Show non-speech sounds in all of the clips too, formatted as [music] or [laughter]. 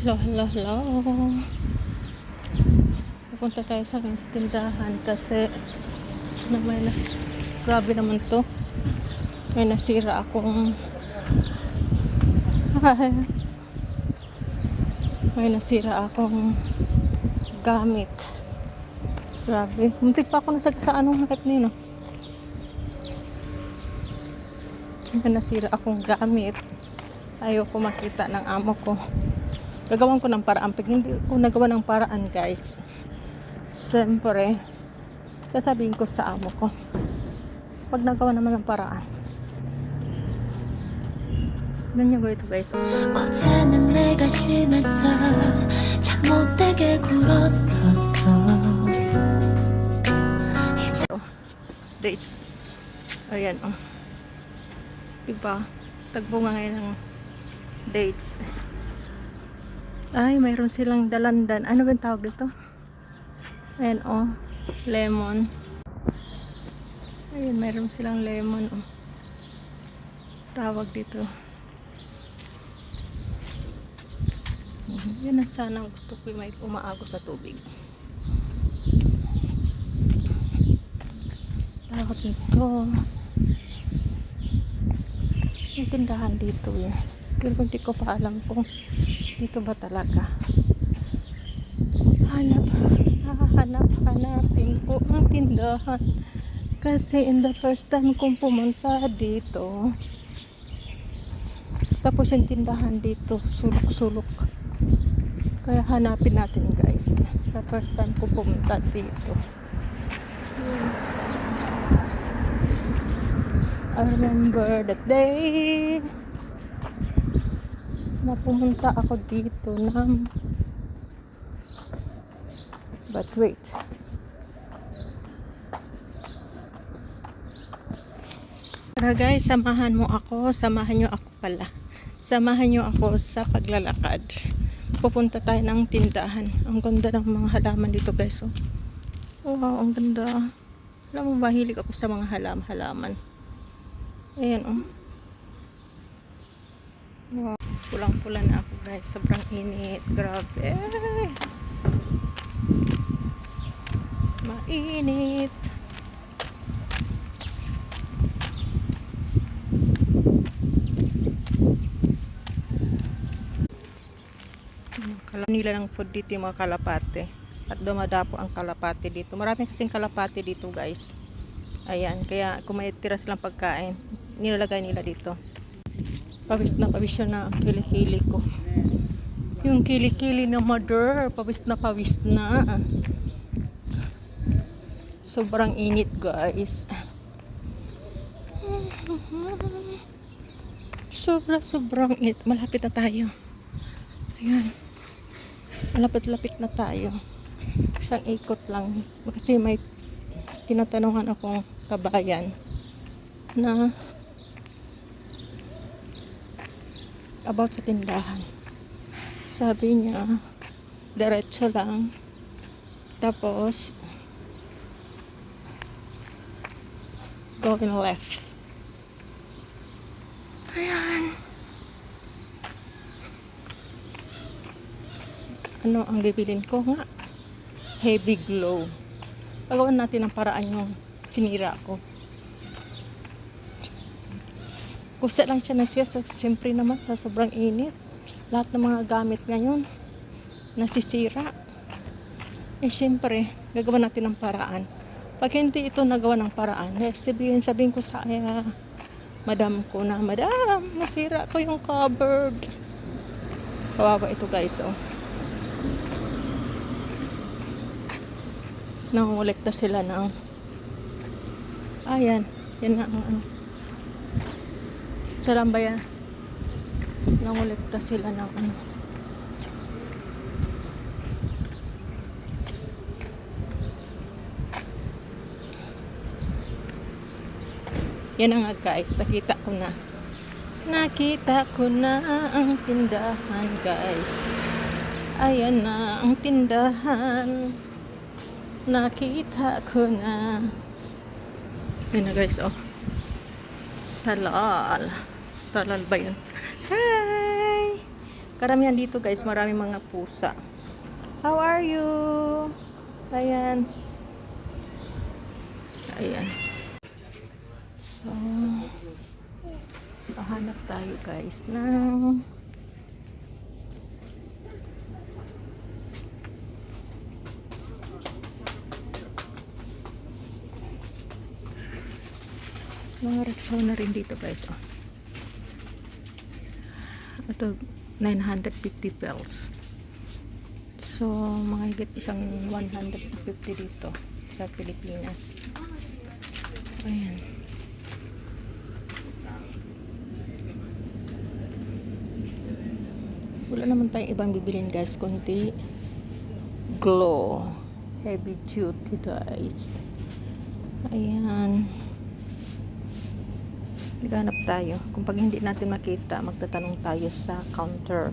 Hello, hello, hello. Pupunta tayo sa tindahan kasi na may na, grabe naman to. May nasira akong [laughs] may nasira akong gamit. Grabe. Muntik pa ako nasag sa anong harap niyo, no? May nasira akong gamit. Ayoko makita ng amo ko Gagawan ko ng paraan. Pag hindi ko nagawa ng paraan, guys, siyempre, sasabihin ko sa amo ko. Pag nagawa naman ng paraan. Ano nyo ito, guys? 어제는 내가 심해서 참 못되게 굴었었어 이제 dates. Ayan, oh. Diba? Tagbo nga ngayon ng dates. Ay, mayroon silang dalandan. Ano ba tawag dito? Ayan, oh. Lemon. Ayan, mayroon silang lemon, oh. Tawag dito. Yan ang sana gusto ko may umaagos sa tubig. Tawag nito. Yung tindahan dito eh. Pero hindi ko pa alam kung dito ba talaga. Hanap, hanap, hanapin ko ang tindahan. Kasi in the first time kong pumunta dito, tapos yung tindahan dito, sulok-sulok. Kaya hanapin natin guys. The first time ko pumunta dito. I remember that day na ako dito ng but wait Tara guys, samahan mo ako, samahan nyo ako pala. Samahan nyo ako sa paglalakad. Pupunta tayo ng tindahan. Ang ganda ng mga halaman dito guys. Oh. Wow, ang ganda. Alam mo, mahilig ako sa mga halam-halaman. Ayan, oh. Wow. Pulang-pula na ako, guys. Sobrang init. Grabe. Mainit. Kala nila ng food dito yung mga kalapate. At dumadapo ang kalapate dito. Marami kasing kalapate dito, guys. Ayan, kaya kung may tira silang pagkain, nilalagay nila dito. Pawis na pawis na ang kilikili ko. Yung kilikili na mother, pawis na pawis na. Sobrang init guys. Sobra sobrang init. Malapit na tayo. Ayan. Malapit-lapit na tayo. Isang ikot lang. Kasi may tinatanungan akong kabayan na about sa tindahan. Sabi niya, diretso lang. Tapos, going left. Ayan. Ano ang bibilin ko nga? Heavy glow. Pagawan natin ang paraan yung sinira ko. Kusa lang siya na siya. So, siyempre naman sa sobrang init. Lahat ng mga gamit ngayon nasisira. Eh siyempre, gagawa natin ng paraan. Pag hindi ito nagawa ng paraan, eh, sabihin, sabihin ko sa uh, madam ko na, Madam, nasira ko yung cupboard. Kawawa ito guys, oh. Nangungulekta sila ng ayan, yan na ang ano. Saan ba yan? Nangulekta sila ng ano. Yan na nga guys, nakita ko na. Nakita ko na ang tindahan guys. Ayan na ang tindahan. Nakita ko na. Yan na guys, oh. Talal. Talal ba yun? Hi! Karamihan dito guys, marami mga pusa. How are you? Ayan. Ayan. So, pahanap tayo guys ng mga Rexona rin dito guys. Oh. Ito, 950 bells. So, mga higit isang 150 dito sa Pilipinas. Ayan. Wala naman tayong ibang bibilin guys, kundi glow. Heavy duty guys. Ayan. Naghanap tayo. Kung pag hindi natin makita, magtatanong tayo sa counter.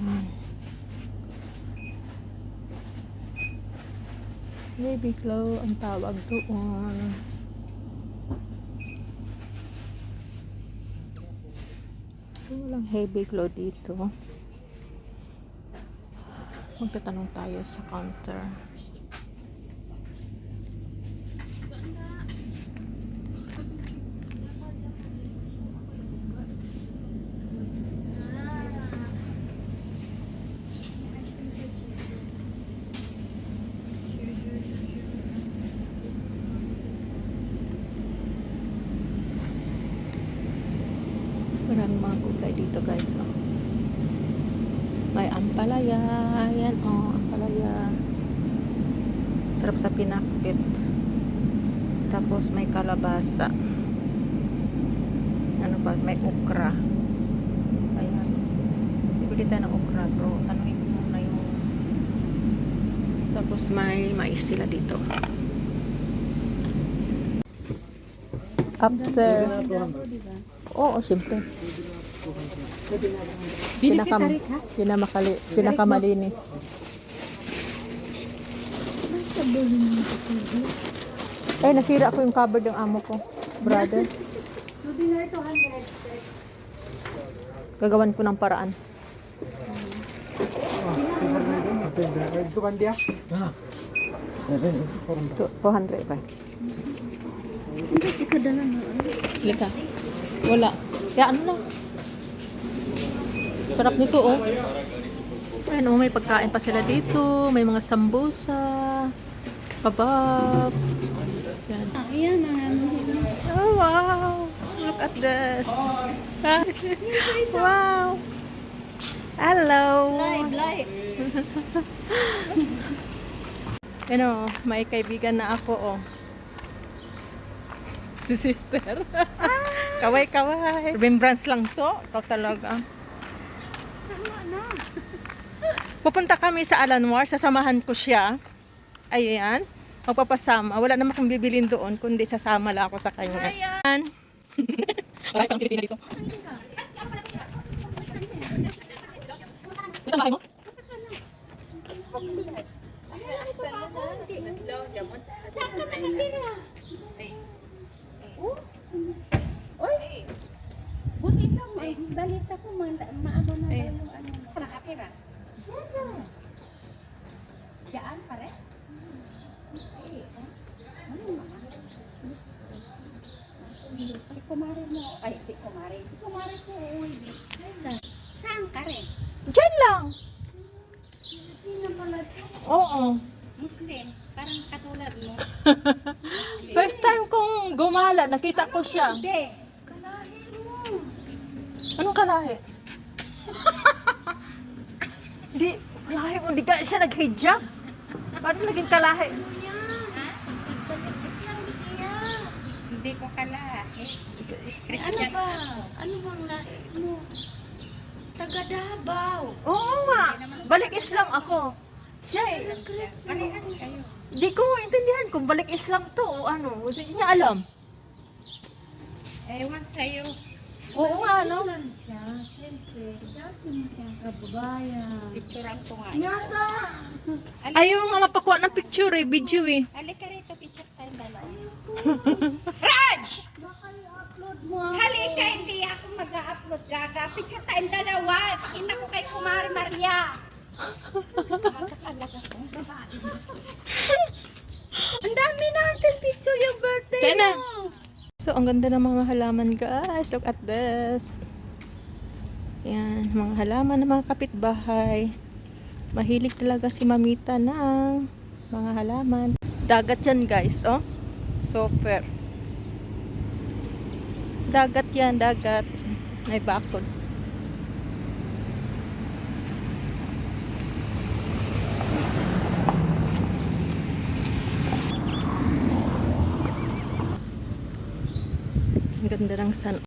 Hmm. Baby glow ang tawag doon. Walang heavy glow dito. Magtatanong tayo sa counter. Maraming mga gulay dito guys. Oh. May ampalaya. Yan oh, ampalaya. Sarap sa pinakbit. Tapos may kalabasa. Ano ba? May okra. Ayan. Bibili tayo ng okra bro. Ano yung muna yung tapos may mais sila dito. Up there. Oo, siyempre. Pinakam, pinamakali, pinakamalinis. Eh, nasira ko yung cupboard ng amo ko. Brother. Gagawan ko ng paraan. Tu- 400 ba? Lika. Wala. Kaya ano lang. Sarap nito oh. Ayan oh, may pagkain pa sila dito. May mga sambusa. Kabab. Yan. Ayan ang Oh, wow. Look at this. [laughs] wow. Hello. live, live. [laughs] Ano, may kaibigan na ako oh. Si sister. Kaway, kaway. Remembrance lang to. Ikaw talaga. Pupunta kami sa Alanwar, sasamahan ko siya. Ayan. Magpapasama. Wala naman akong bibilin doon, kundi sasama lang ako sa kanya. Ayan. Marami kang Pilipino dito. Ito bahay mo? Saan ka nakatira? Uy! Buti ka mo. Eh, balita ko, ma maano na daw yung ano mo. Nakatira? Diyan pare? Si Kumari mo, ay si Kumari, si Kumari ko, uy, saan ka rin? Diyan lang. Hindi na pala. Oo. Muslim, parang katulad mo. [laughs] First time kong gumala, nakita ko siya. Hindi. Kalahi mo. Anong kalahi? Di, lahi mo, di ka siya nag-hijab. Paano naging kalahi? Hindi ko kalahi. Ano Christian ba? Ano bang lahi mo? Taga Davao. Oo nga, balik Islam ako. Siya eh, Parehas kayo. di ko intindihan kung balik Islam to o ano. Hindi niya alam. Ewan sa'yo. Oo nga, no? Islam siya, siyempre. Dati mo siyang kababayan. Picturean ko nga. Nyata! Ayaw nga mapakuha ng picture eh, video eh. Halika rito, picture tayo dalawa. [laughs] Baka i-upload mo ako. Halika, hindi ako upload gaga. Picture tayong dalawa. Pakita ko kay Kumari Maria. Makakalaga ko. Ang dami natin picture yung birthday Kaya na. mo. So, ang ganda ng mga halaman guys. Look at this. Yan, mga halaman ng mga kapitbahay. Mahilig talaga si Mamita ng mga halaman. Dagat yan guys, oh. Super. Dagat yan, dagat. May bakod. Ang ganda ng sun